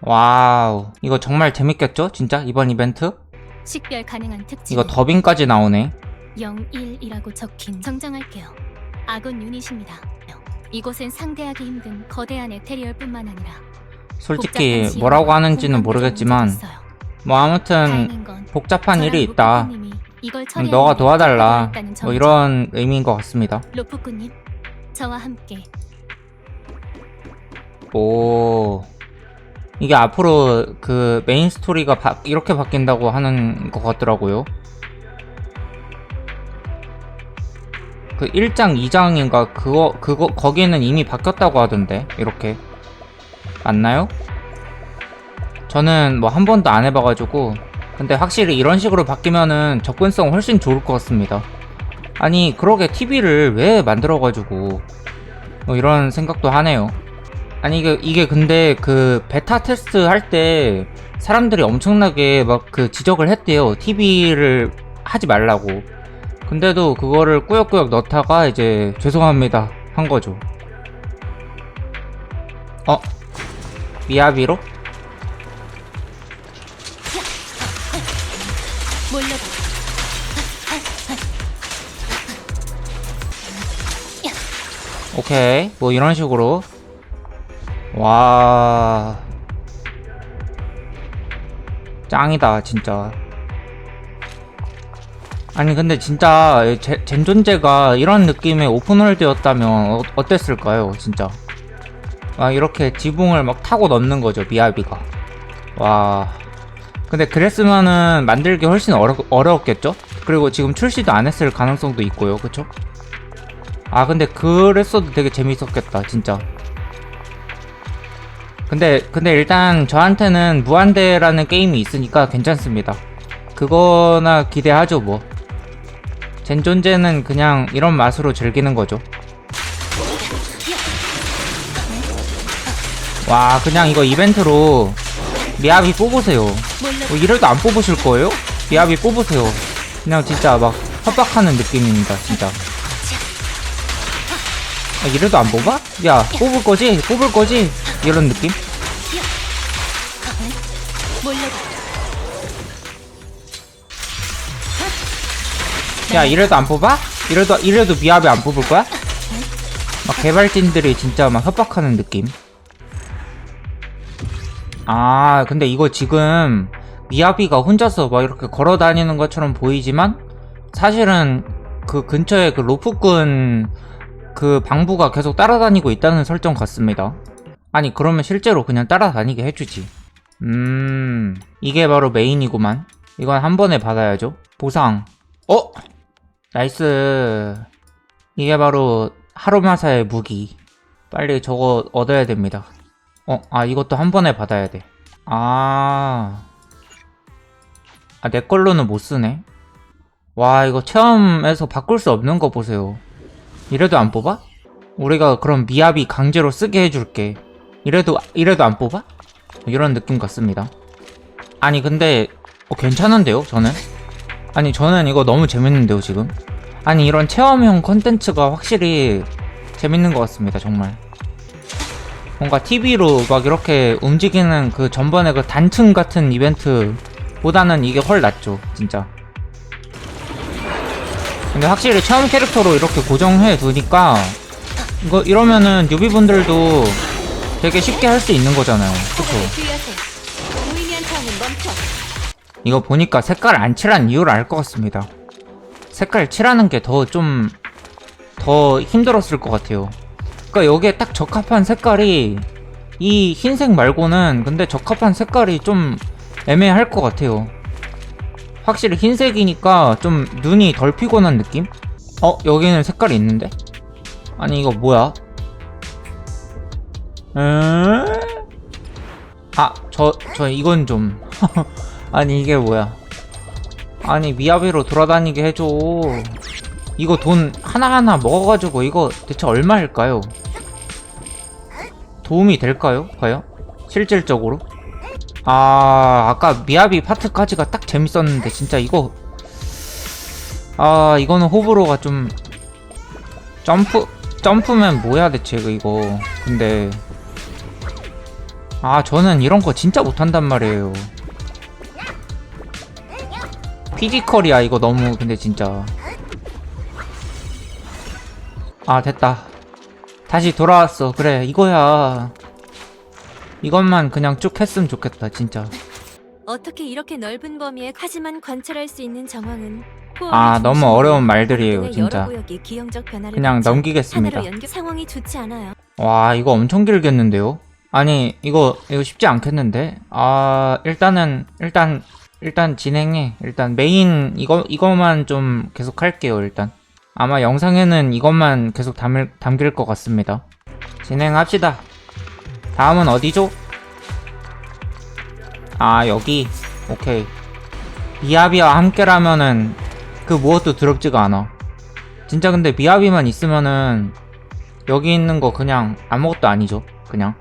와우. 이거 정말 재밌겠죠? 진짜? 이번 이벤트? 식별 가능한 특징 이거 더빙까지 나오네. 01이라고 적힌 정정할게요. 아군 유닛입니다. 이곳은 상대하기 힘든 거대한 에테리얼뿐만 아니라 솔직히 복잡한 뭐라고 하는지는 공간 모르겠지만 있어요. 뭐 아무튼 다행인 건 복잡한 저랑 일이 있다. 이걸 음, 처리하는 너가 데 도와달라. 뭐 점이죠. 이런 의미인 것 같습니다. 로프꾸님, 저와 함께 오. 이게 앞으로 그 메인 스토리가 바- 이렇게 바뀐다고 하는 것 같더라고요. 그 1장, 2장인가 그거 그거 거기는 이미 바뀌었다고 하던데. 이렇게. 맞나요? 저는 뭐 한 번도 안 해봐 가지고 근데 확실히 이런 식으로 바뀌면은 접근성 훨씬 좋을 것 같습니다. 아니, 그러게 TV를 왜 만들어 가지고 뭐 이런 생각도 하네요. 아니 이게 이게 근데 그 베타 테스트 할 때 사람들이 엄청나게 막 그 지적을 했대요. TV를 하지 말라고. 근데도 그거를 꾸역꾸역 넣다가 이제 죄송합니다 한 거죠. 어? 미야비로? 오케이 뭐 이런 식으로 와. 짱이다 진짜. 아니 근데 진짜 제, 젠존제가 이런 느낌의 오픈월드였다면 어, 어땠을까요 진짜? 아 이렇게 지붕을 막 타고 넣는 거죠 미야비가. 와. 근데 그랬으면은 만들기 훨씬 어려, 어려웠겠죠? 그리고 지금 출시도 안 했을 가능성도 있고요 그쵸? 아 근데 그랬어도 되게 재밌었겠다 진짜 근데 근데 일단 저한테는 무한대라는 게임이 있으니까 괜찮습니다 그거나 기대하죠 뭐 젠존제는 그냥 이런 맛으로 즐기는 거죠 와 그냥 이거 이벤트로 미아비 뽑으세요. 뭐 이래도 안 뽑으실 거예요? 미아비 뽑으세요 그냥 진짜 막 협박하는 느낌입니다 진짜 아, 이래도 안 뽑아? 야 뽑을 거지? 뽑을 거지? 이런 느낌? 야 이래도 안 뽑아? 이래도 이래도 미아비 안 뽑을 거야? 막 개발진들이 진짜 막 협박하는 느낌. 아 근데 이거 지금 미아비가 혼자서 막 이렇게 걸어 다니는 것처럼 보이지만 사실은 그 근처에 그 로프꾼 그 방부가 계속 따라다니고 있다는 설정 같습니다. 아니 그러면 실제로 그냥 따라다니게 해주지. 음 이게 바로 메인이구만. 이건 한 번에 받아야죠. 보상. 어? 나이스. 이게 바로 하루마사의 무기. 빨리 저거 얻어야 됩니다. 어, 아, 이것도 한 번에 받아야 돼. 아. 아, 내 걸로는 못 쓰네. 와, 이거 체험에서 바꿀 수 없는 거 보세요. 이래도 안 뽑아? 우리가 그럼 미압이 강제로 쓰게 해줄게. 이래도, 이래도 안 뽑아? 이런 느낌 같습니다. 아니, 근데, 어, 괜찮은데요, 저는? 아니 저는 이거 너무 재밌는데요 지금 아니 이런 체험형 컨텐츠가 확실히 재밌는 것 같습니다 정말 뭔가 TV로 막 이렇게 움직이는 그 전번에 그 단층 같은 이벤트 보다는 이게 훨 낫죠 진짜 근데 확실히 체험 캐릭터로 이렇게 고정해 두니까 이거 이러면은 뉴비분들도 되게 쉽게 할 수 있는 거잖아요 그쵸. 이거 보니까 색깔 안 칠한 이유를 알 것 같습니다. 색깔 칠하는 게 더 좀 더 힘들었을 것 같아요. 그러니까 여기에 딱 적합한 색깔이 이 흰색 말고는 근데 적합한 색깔이 좀 애매할 것 같아요. 확실히 흰색이니까 좀 눈이 덜 피곤한 느낌? 어 여기는 색깔이 있는데? 아니 이거 뭐야? 음? 아 저 저 이건 좀 아니 이게 뭐야 아니 미야비로 돌아다니게 해줘 이거 돈 하나하나 먹어가지고 이거 대체 얼마일까요? 도움이 될까요? 과연? 실질적으로? 아 아까 미야비 파트까지가 딱 재밌었는데 진짜 이거 아 이거는 호불호가 좀 점프 점프면 뭐야 대체 이거 근데 아 저는 이런 거 진짜 못한단 말이에요. 피지컬이야 이거 너무 근데 진짜. 아 됐다. 다시 돌아왔어. 그래 이거야. 이것만 그냥 쭉 했으면 좋겠다 진짜. 어떻게 이렇게 넓은 범위에 하지만 관찰할 수 있는 정황은 아 너무 어려운 말들이에요 진짜. 그냥 넘기겠습니다. 하나로 연결 상황이 좋지 않아요. 와 이거 엄청 길겠는데요? 아니 이거 이거 쉽지 않겠는데? 아 일단은 일단 일단 진행해 일단 메인 이거 이거만 좀 계속 할게요 일단 아마 영상에는 이것만 계속 담을, 담길 것 같습니다 진행합시다 다음은 어디죠? 아 여기 오케이 미야비와 함께라면은 그 무엇도 두렵지가 않아 진짜 근데 미야비만 있으면은 여기 있는 거 그냥 아무것도 아니죠. 그냥.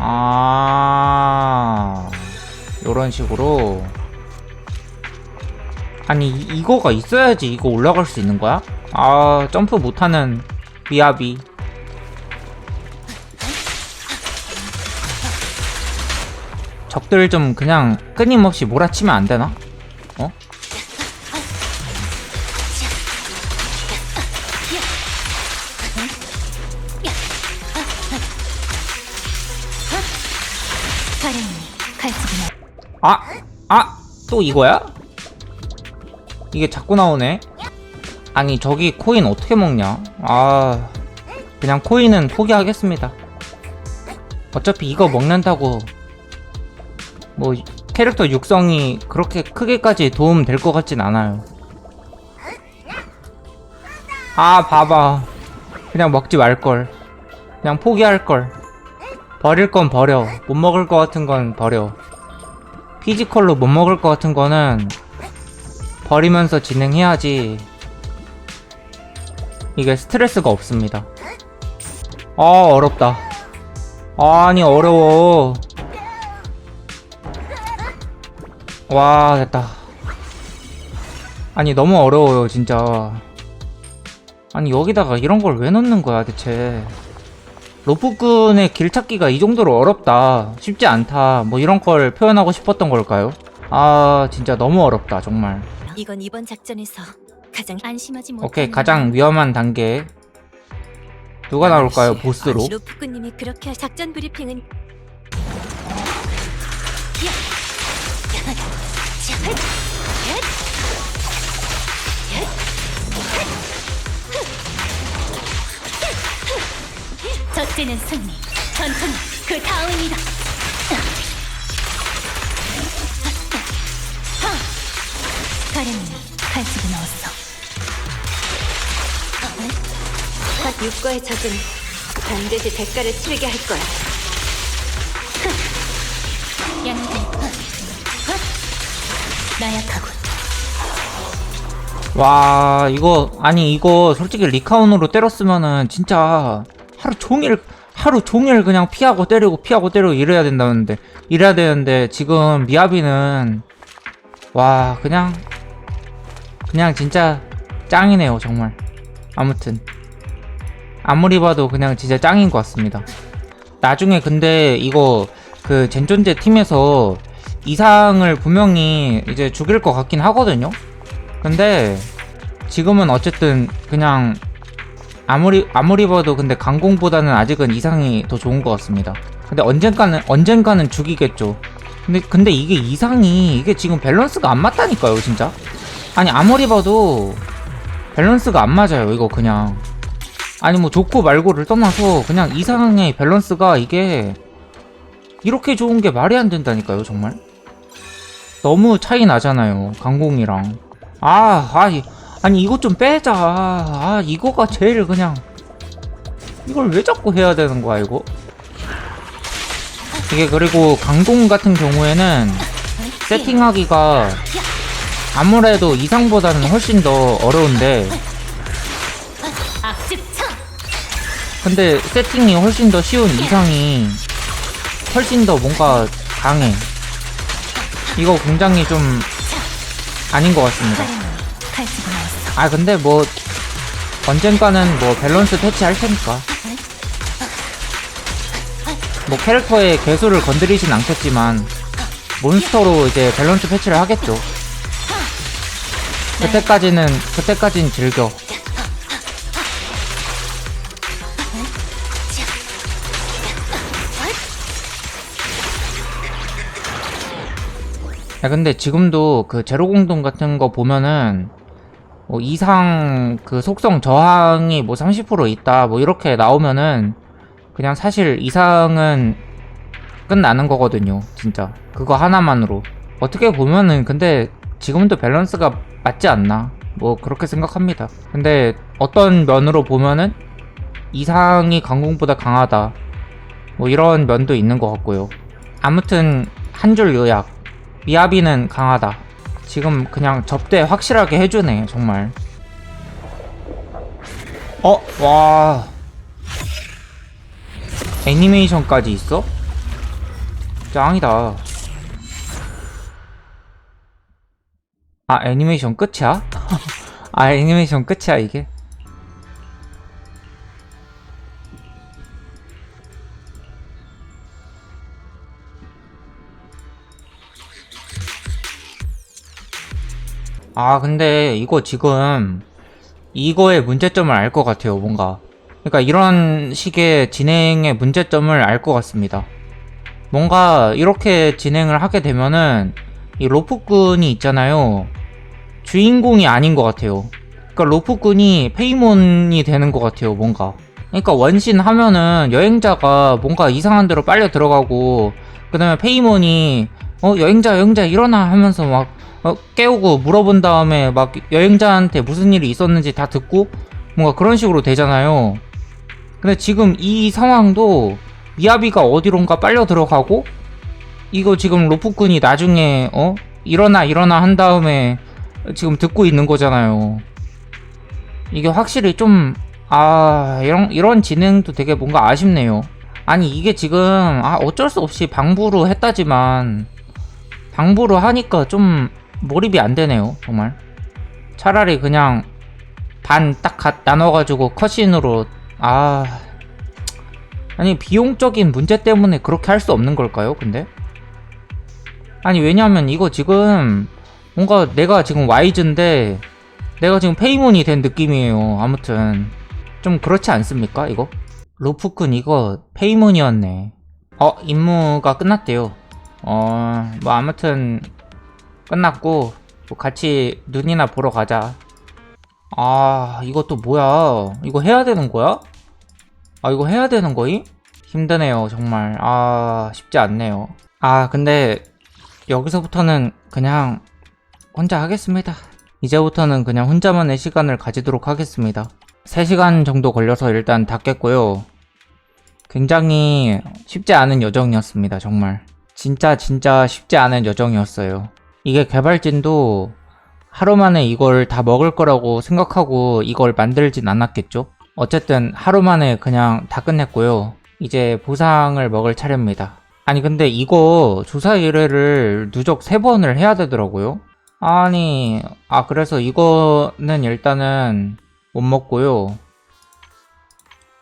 아, 요런 식으로. 아니, 이- 이거가 있어야지 이거 올라갈 수 있는 거야? 아, 점프 못하는 미아비. 적들 좀 그냥 끊임없이 몰아치면 안 되나? 아! 아! 또 이거야? 이게 자꾸 나오네? 아니 저기 코인 어떻게 먹냐? 아... 그냥 코인은 포기하겠습니다 어차피 이거 먹는다고 뭐 캐릭터 육성이 그렇게 크게까지 도움 될 것 같진 않아요 아 봐봐 그냥 먹지 말걸 그냥 포기할걸 버릴 건 버려 못 먹을 것 같은 건 버려 피지컬로 못 먹을 것 같은 거는 버리면서 진행해야지 이게 스트레스가 없습니다. 아 어렵다. 아니 어려워. 와 됐다. 아니 너무 어려워요 진짜. 아니 여기다가 이런 걸 왜 넣는 거야 대체 로프꾼의 길 찾기가 이 정도로 어렵다 쉽지 않다 뭐 이런 걸 표현하고 싶었던 걸까요? 아 진짜 너무 어렵다 정말 이건 이번 작전에서 가장 안심하지 못하는 오케이 가장 위험한 단계 누가 나올까요 보스로? 루프꾼님이 그렇게 작전 브리핑은 첫째는 승리. 전투는 그 다음이다. 가련이 갈증이 넣었어. 각 육과의 적은 반드시 대가를 치르게 할 거야. 양대 나약하군. 와 이거 아니 이거 솔직히 리카운으로 때렸으면은 진짜 하루 종일 하루 종일 그냥 피하고 때리고 피하고 때리고 이래야 된다는데 이래야 되는데 지금 미야비는 와 그냥 그냥 진짜 짱이네요 정말. 아무튼. 아무리 봐도 그냥 진짜 짱인 것 같습니다. 나중에 근데 이거 그 젠존제 팀에서 이상을 분명히 이제 죽일 것 같긴 하거든요? 근데 지금은 어쨌든 그냥 아무리 아무리 봐도 근데 강공보다는 아직은 이상이 더 좋은 것 같습니다. 근데 언젠가는 언젠가는 죽이겠죠. 근데 근데 이게 이상이 이게 지금 밸런스가 안 맞다니까요, 진짜. 아니 아무리 봐도 밸런스가 안 맞아요, 이거 그냥. 아니 뭐 좋고 말고를 떠나서 그냥 이상의 밸런스가 이게 이렇게 좋은 게 말이 안 된다니까요, 정말. 너무 차이 나잖아요, 강공이랑. 아, 아니, 아니 이것 좀 빼자. 아, 이거가 제일 그냥 이걸 왜 자꾸 해야 되는 거야, 이거? 이게 그리고 강공 같은 경우에는 세팅하기가 아무래도 이상보다는 훨씬 더 어려운데 근데 세팅이 훨씬 더 쉬운 이상이 훨씬 더 뭔가 강해. 이거 굉장히 좀 아닌 것 같습니다. 아 근데 뭐 언젠가는 뭐 밸런스 패치 할 테니까 뭐 캐릭터의 개수를 건드리진 않겠지만 몬스터로 이제 밸런스 패치를 하겠죠. 그때까지는 그때까진 즐겨. 야 근데 지금도 그 제로 공동 같은 거 보면은 뭐 이상 그 속성 저항이 뭐 30% 있다 뭐 이렇게 나오면은 그냥 사실 이상은 끝나는 거거든요 진짜. 그거 하나만으로. 어떻게 보면은 근데 지금도 밸런스가 맞지 않나? 뭐 그렇게 생각합니다. 근데 어떤 면으로 보면은 이상이 강공보다 강하다. 뭐 이런 면도 있는 것 같고요. 아무튼 한 줄 요약. 미야비는 강하다 지금 그냥 접대 확실하게 해주네 정말 어? 와 애니메이션까지 있어? 짱이다 아 애니메이션 끝이야? 아 애니메이션 끝이야 이게? 아 근데 이거 지금 이거의 문제점을 알 것 같아요 뭔가. 그러니까 이런 식의 진행의 문제점을 알 것 같습니다. 뭔가 이렇게 진행을 하게 되면은 이 로프꾼이 있잖아요. 주인공이 아닌 것 같아요. 그러니까 로프꾼이 페이몬이 되는 것 같아요 뭔가. 그러니까 원신 하면은 여행자가 뭔가 이상한 데로 빨려 들어가고 그 다음에 페이몬이 어 여행자 여행자 일어나. 하면서 막 어, 깨우고 물어본 다음에 막 여행자한테 무슨 일이 있었는지 다 듣고 뭔가 그런 식으로 되잖아요. 근데 지금 이 상황도 미야비가 어디론가 빨려 들어가고 이거 지금 로프꾼이 나중에 어 일어나 일어나 한 다음에 지금 듣고 있는 거잖아요. 이게 확실히 좀 아 이런 이런 진행도 되게 뭔가 아쉽네요. 아니 이게 지금 아 어쩔 수 없이 방부로 했다지만 방부로 하니까 좀 몰입이 안 되네요, 정말. 차라리 그냥 반 딱 나눠가지고 컷신으로 아 아니 비용적인 문제 때문에 그렇게 할 수 없는 걸까요? 근데 아니 왜냐면 이거 지금 뭔가 내가 지금 와이즈인데 내가 지금 페이몬이 된 느낌이에요. 아무튼 좀 그렇지 않습니까? 이거 로프꾼 이거 페이몬이었네. 어 임무가 끝났대요. 어 뭐 아무튼 끝났고 뭐 같이 눈이나 보러 가자. 아 이것도 뭐야? 이거 해야 되는 거야? 아 이거 해야 되는 거임? 힘드네요 정말. 아 쉽지 않네요. 아 근데 여기서부터는 그냥 혼자 하겠습니다. 이제부터는 그냥 혼자만의 시간을 가지도록 하겠습니다. 3시간 정도 걸려서 일단 닫겠고요. 굉장히 쉽지 않은 여정이었습니다, 정말. 진짜 진짜 쉽지 않은 여정이었어요. 이게 개발진도 하루 만에 이걸 다 먹을 거라고 생각하고 이걸 만들진 않았겠죠? 어쨌든 하루 만에 그냥 다 끝냈고요. 이제 보상을 먹을 차례입니다. 아니 근데 이거 조사 의뢰를 누적 3번을 해야 되더라고요. 아니 아 그래서 이거는 일단은 못 먹고요.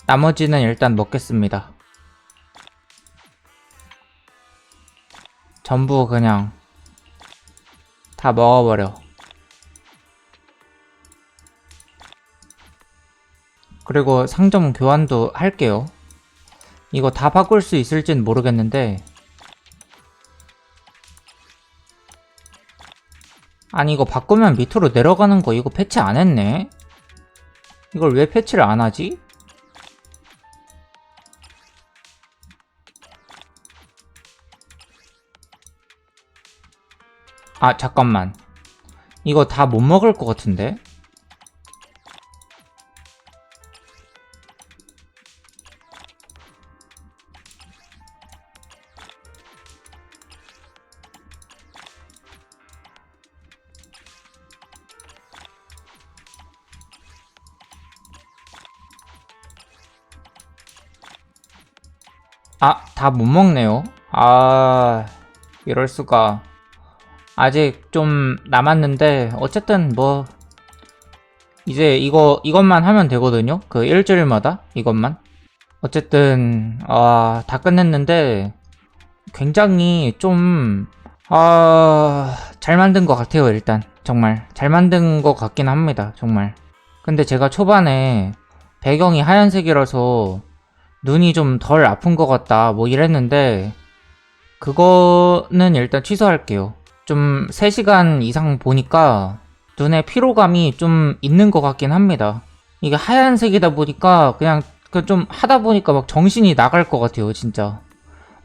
나머지는 일단 먹겠습니다. 전부 그냥 다 먹어버려. 그리고 상점 교환도 할게요. 이거 다 바꿀 수 있을진 모르겠는데 아니 이거 바꾸면 밑으로 내려가는 거 이거 패치 안 했네? 이걸 왜 패치를 안 하지? 아 잠깐만 이거 다 못 먹을 것 같은데? 아, 다 못 먹네요. 아, 이럴 수가. 아직 좀 남았는데, 어쨌든 뭐, 이제 이거, 이것만 하면 되거든요? 그 일주일마다? 이것만? 어쨌든 아, 다 끝냈는데 굉장히 좀 아, 잘 만든 것 같아요, 일단. 정말 잘 만든 것 같긴 합니다. 정말. 근데 제가 초반에 배경이 하얀색이라서 눈이 좀 덜 아픈 것 같다 뭐 이랬는데 그거는 일단 취소할게요. 좀 3시간 이상 보니까 눈에 피로감이 좀 있는 것 같긴 합니다. 이게 하얀색이다 보니까 그냥 그좀 하다 보니까 막 정신이 나갈 것 같아요, 진짜.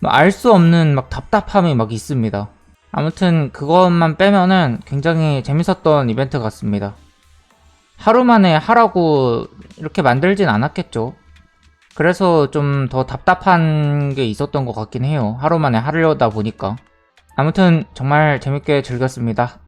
알 수 없는 막 답답함이 막 있습니다. 아무튼 그것만 빼면은 굉장히 재밌었던 이벤트 같습니다. 하루 만에 하라고 이렇게 만들진 않았겠죠. 그래서 좀 더 답답한 게 있었던 것 같긴 해요. 하루 만에 하려다 보니까. 아무튼 정말 재밌게 즐겼습니다.